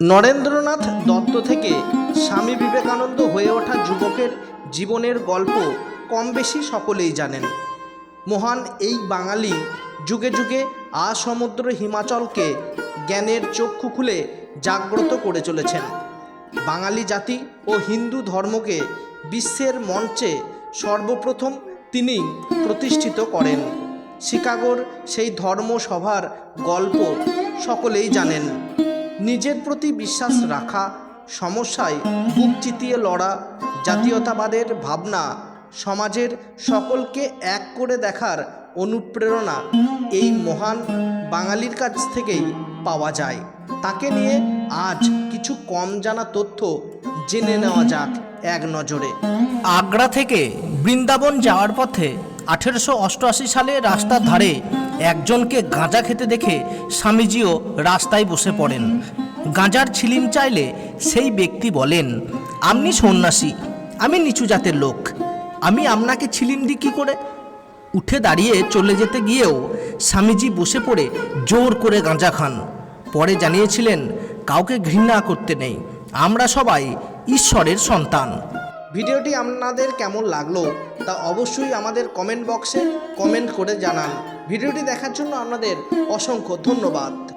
নরেন্দ্রনাথ দত্ত থেকে স্বামী বিবেকানন্দ হয়ে ওঠা যুবকের জীবনের গল্প কম বেশি সকলেই জানেন। মহান এই বাঙালি যুগে যুগে আসমুদ্র হিমাচলকে জ্ঞানের চক্ষু খুলে জাগ্রত করে চলেছেন। বাঙালি জাতি ও হিন্দু ধর্মকে বিশ্বের মঞ্চে সর্বপ্রথম তিনি প্রতিষ্ঠিত করেন। শিকাগোর সেই ধর্মসভার গল্প সকলেই জানেন। নিজের প্রতি বিশ্বাস রাখা, সমস্যায় বুক চিতিয়ে লড়া, জাতীয়তাবাদের ভাবনা, সমাজের সকলকে এক করে দেখার অনুপ্রেরণা এই মহান বাঙালির কাছ থেকেই পাওয়া যায়। তাকে নিয়ে আজ কিছু কম জানা তথ্য জেনে নেওয়া যাক এক নজরে। আগ্রা থেকে বৃন্দাবন যাওয়ার পথে আঠেরোশো অষ্টআশি সালে রাস্তার ধারে একজনকে গাঁজা খেতে দেখে স্বামীজিও রাস্তায় বসে পড়েন। গাঁজার ছিলিম চাইলে সেই ব্যক্তি বলেন, আপনি সন্ন্যাসী, আমি নিচু জাতের লোক, আমি আপনাকে ছিলিম দিই কী করে? উঠে দাঁড়িয়ে চলে যেতে গিয়েও স্বামীজি বসে পড়ে জোর করে গাঁজা খান। পরে জানিয়েছিলেন, কাউকে ঘৃণা করতে নেই, আমরা সবাই ঈশ্বরের সন্তান। ভিডিওটি আপনাদের কেমন লাগল তা অবশ্যই আমাদের কমেন্ট বক্সে কমেন্ট করে জানান। ভিডিওটি দেখার জন্য আপনাদের অসংখ্য ধন্যবাদ।